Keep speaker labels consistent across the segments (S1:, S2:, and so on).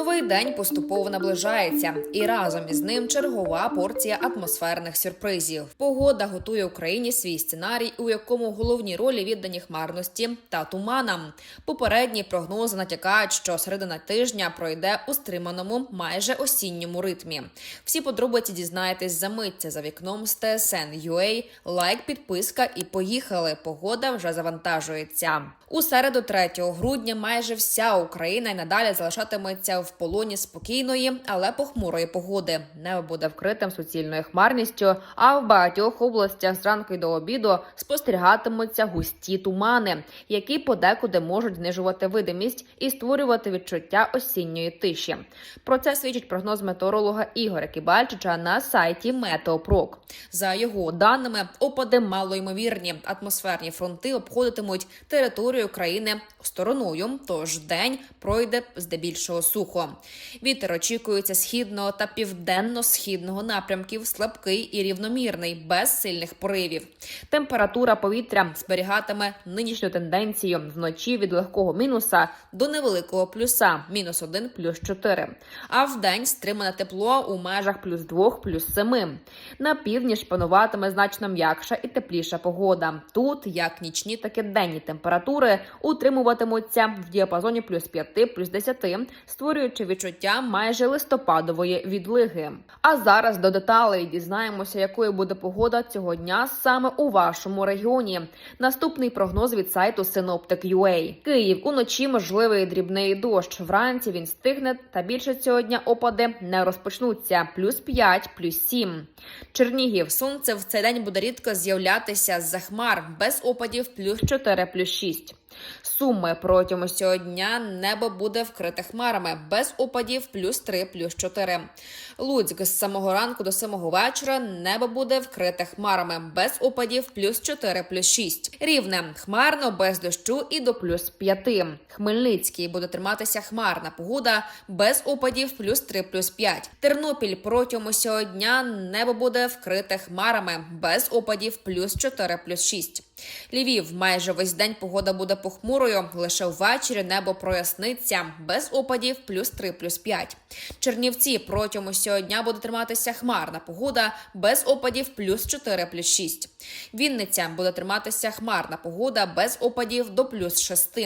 S1: Новий день поступово наближається, і разом із ним чергова порція атмосферних сюрпризів. Погода готує Україні свій сценарій, у якому головні ролі віддані хмарності та туманам. Попередні прогнози натякають, що середина тижня пройде у стриманому, майже осінньому ритмі. Всі подробиці дізнаєтесь за митця за вікном з TSN.ua. Лайк, підписка і поїхали. Погода вже завантажується. У середу 3 грудня майже вся Україна й надалі залишатиметься в полоні спокійної, але похмурої погоди. Небо буде вкритим суцільною хмарністю, а в багатьох областях зранку й до обіду спостерігатимуться густі тумани, які подекуди можуть знижувати видимість і створювати відчуття осінньої тиші. Про це свідчить прогноз метеоролога Ігоря Кібальчича на сайті Метеопрок. За його даними, опади малоймовірні. Атмосферні фронти обходитимуть територію країни стороною, тож день пройде здебільшого сухо. Вітер очікується східного та південно-східного напрямків, слабкий і рівномірний, без сильних поривів. Температура повітря зберігатиме нинішню тенденцію вночі від легкого мінуса до невеликого плюса мінус 1, плюс 4. А вдень стримане тепло у межах плюс 2, плюс 7. На північ пануватиме значно м'якша і тепліша погода. Тут як нічні, так і денні температури утримуватимуться в діапазоні плюс 5, плюс 10, створюючи відчуття майже листопадової відлиги. А зараз до деталей дізнаємося, якою буде погода цього дня саме у вашому регіоні. Наступний прогноз від сайту Synoptic.ua. Київ уночі можливий дрібний дощ. Вранці він стигне, та більше цього дня опади не розпочнуться. Плюс 5, плюс 7. Чернігів сонце в цей день буде рідко з'являтися з-за хмар без опадів плюс 4, плюс 6. Суми протягом цього дня небо буде вкрите хмарами без опадів плюс 3, плюс 4. Луцьк з самого ранку до самого вечора небо буде вкрите хмарами без опадів плюс 4, плюс 6. Рівне хмарно без дощу і до плюс 5. Хмельницький буде триматися хмарна погода без опадів плюс 3, плюс 5. Тернопіль протягом усього дня небо буде вкрите хмарами без опадів плюс 4, плюс 6. Львів майже весь день погода буде похмурою. Лише ввечері небо проясниться без опадів плюс 3, плюс 5. Чернівці протягом усього дня буде триматися хмарна погода без опадів плюс 4, плюс 6. Вінниця буде триматися хмарна погода без опадів до плюс 6.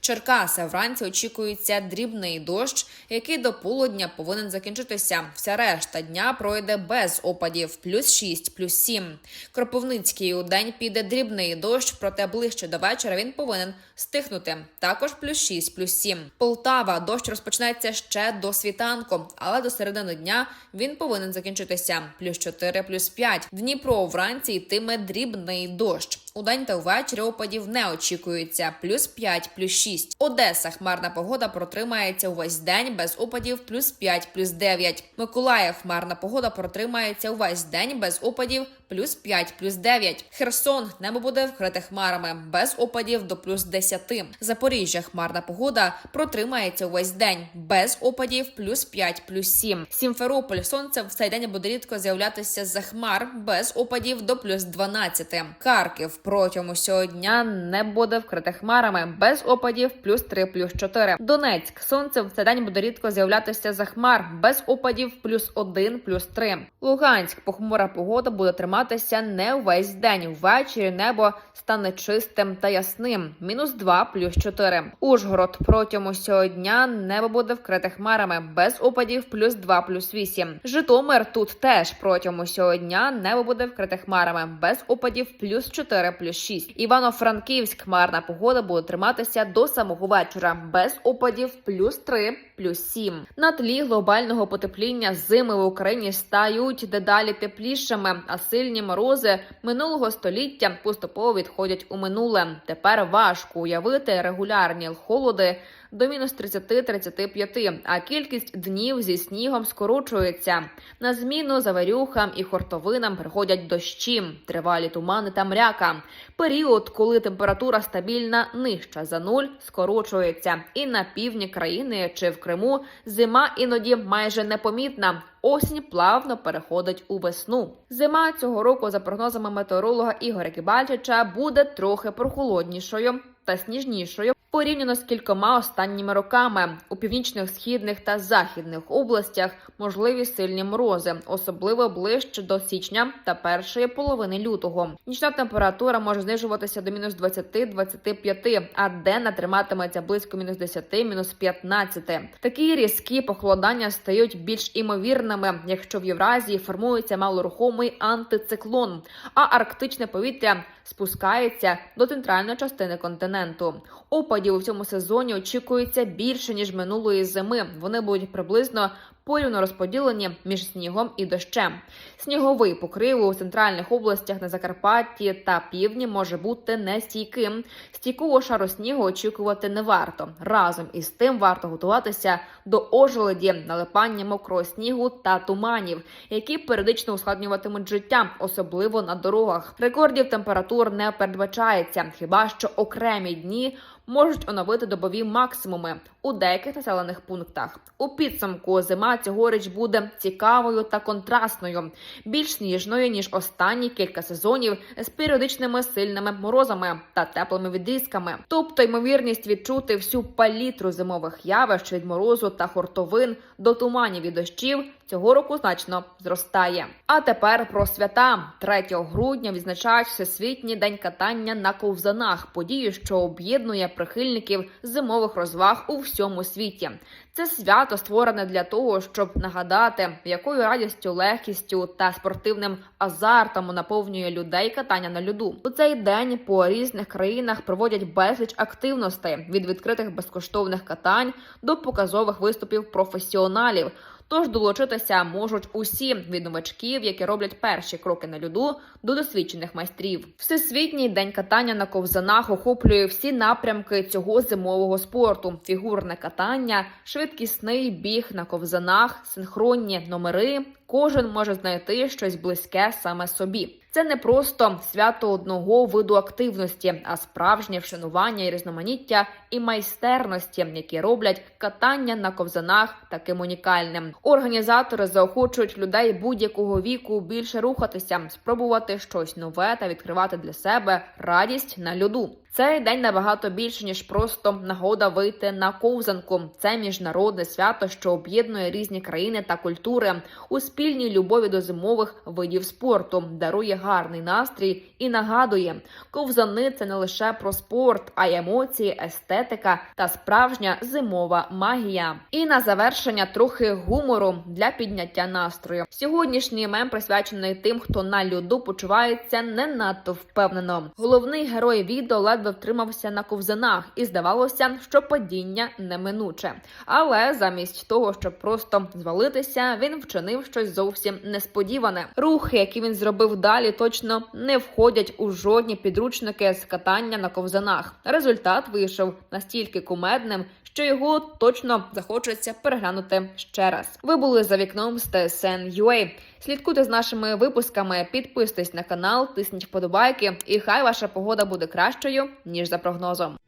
S1: Черкаси вранці очікується дрібний дощ, який до полудня повинен закінчитися. Вся решта дня пройде без опадів плюс 6, плюс 7. Кропивницький у день піде дрібний дощ, проте ближче до вечора він повинен стихнути. Також плюс 6, плюс 7. Полтава дощ розпочнеться ще до світанку, але до середини дня він повинен закінчитися. Плюс 4, плюс 5. Дніпро вранці йтиме дрібний дощ. У день та ввечері опадів не очікується. Плюс 5, плюс 6. Одеса хмарна погода протримається увесь день без опадів плюс 5, плюс 9. Миколаїв хмарна погода протримається увесь день без опадів плюс 5, плюс 9. Херсон небо буде вкрите хмарами без опадів до плюс 10. Запоріжжя хмарна погода протримається увесь день без опадів плюс 5, плюс 7. Сімферополь сонце в цей день буде рідко з'являтися за хмар без опадів до плюс 12. Харків протягом усього дня не буде вкрите хмарами без опадів плюс 3, плюс 4. Донецьк сонце в цей день буде рідко з'являтися за хмар без опадів плюс 1, плюс 3. Луганськ похмура погода буде триматися не увесь день. Ввечері небо стане чистим та ясним. Мінус 2, плюс 4. Ужгород протягом усього дня небо буде вкрите хмарами без опадів плюс 2, плюс 8. Житомир тут теж протягом усього дня небо буде вкрите хмарами без опадів плюс 4, плюс 6. Івано-Франківськ хмарна погода буде триматися до самого вечора без опадів плюс 3, плюс 7. На тлі глобального потепління зими в Україні стають дедалі теплішими, а сильні морози минулого століття поступово відходять у минуле. Тепер важко уявити регулярні холоди до мінус 30-35, а кількість днів зі снігом скорочується. На зміну заварюхам і хортовинам приходять дощі, тривалі тумани та мряка. Період, коли температура стабільна нижча за нуль, скорочується. І на півдні країни чи в Криму зима іноді майже непомітна. Осінь плавно переходить у весну. Зима цього року, за прогнозами метеоролога Ігоря Кібальчича, буде трохи прохолоднішою та сніжнішою. Порівняно з кількома останніми роками у північних, східних та західних областях можливі сильні морози, особливо ближче до січня та першої половини лютого. Нічна температура може знижуватися до мінус 20-25, а денна триматиметься близько мінус 10, мінус 15. Такі різкі похолодання стають більш імовірними, якщо в Євразії формується малорухомий антициклон, а арктичне повітря спускається до центральної частини континенту. Опадів у цьому сезоні очікується більше ніж минулої зими. Вони будуть приблизно порівно розподілені між снігом і дощем. Сніговий покрив у центральних областях на Закарпатті та півдні може бути нестійким. Стійкого шару снігу очікувати не варто. Разом із тим варто готуватися до ожеледі, налипання мокрого снігу та туманів, які періодично ускладнюватимуть життя, особливо на дорогах. Рекордів температур не передбачається, хіба що окремі дні можуть оновити добові максимуми у деяких населених пунктах. У підсумку зима цьогоріч буде цікавою та контрастною, більш сніжною ніж останні кілька сезонів з періодичними сильними морозами та теплими відрізками. Тобто ймовірність відчути всю палітру зимових явищ від морозу та хуртовин до туманів і дощів цього року значно зростає. А тепер про свята 3 грудня відзначають всесвітній день катання на ковзанах, подію, що об'єднує прихильників зимових розваг у всьому світі. Це свято створене для того, щоб нагадати, якою радістю, легкістю та спортивним азартом наповнює людей катання на льоду. У цей день по різних країнах проводять безліч активностей від відкритих безкоштовних катань до показових виступів професіоналів. Тож долучитися можуть усі від новачків, які роблять перші кроки на льоду, до досвідчених майстрів. Всесвітній день катання на ковзанах охоплює всі напрямки цього зимового спорту: фігурне катання, швидкісний біг на ковзанах, синхронні номери. Кожен може знайти щось близьке саме собі. Це не просто свято одного виду активності, а справжнє вшанування і різноманіття і майстерності, які роблять катання на ковзанах таким унікальним. Організатори заохочують людей будь-якого віку більше рухатися, спробувати щось нове та відкривати для себе радість на льоду. Цей день набагато більше ніж просто нагода вийти на ковзанку. Це міжнародне свято, що об'єднує різні країни та культури у спільній любові до зимових видів спорту, дарує гарний настрій і нагадує, ковзани це не лише про спорт, а й емоції, естетика та справжня зимова магія. І на завершення трохи гумору для підняття настрою. Сьогоднішній мем присвячений тим, хто на льоду почувається не надто впевнено. Головний герой відео ледве втримався на ковзанах, і здавалося, що падіння неминуче. Але замість того, щоб просто звалитися, він вчинив щось зовсім несподіване. Рухи, які він зробив далі, точно не входять у жодні підручники з катання на ковзанах. Результат вийшов настільки кумедним, що його точно захочеться переглянути ще раз. Ви були за вікном з TSN.ua. Слідкуйте з нашими випусками, підписуйтесь на канал, тисніть вподобайки, і хай ваша погода буде кращою ніж за прогнозом.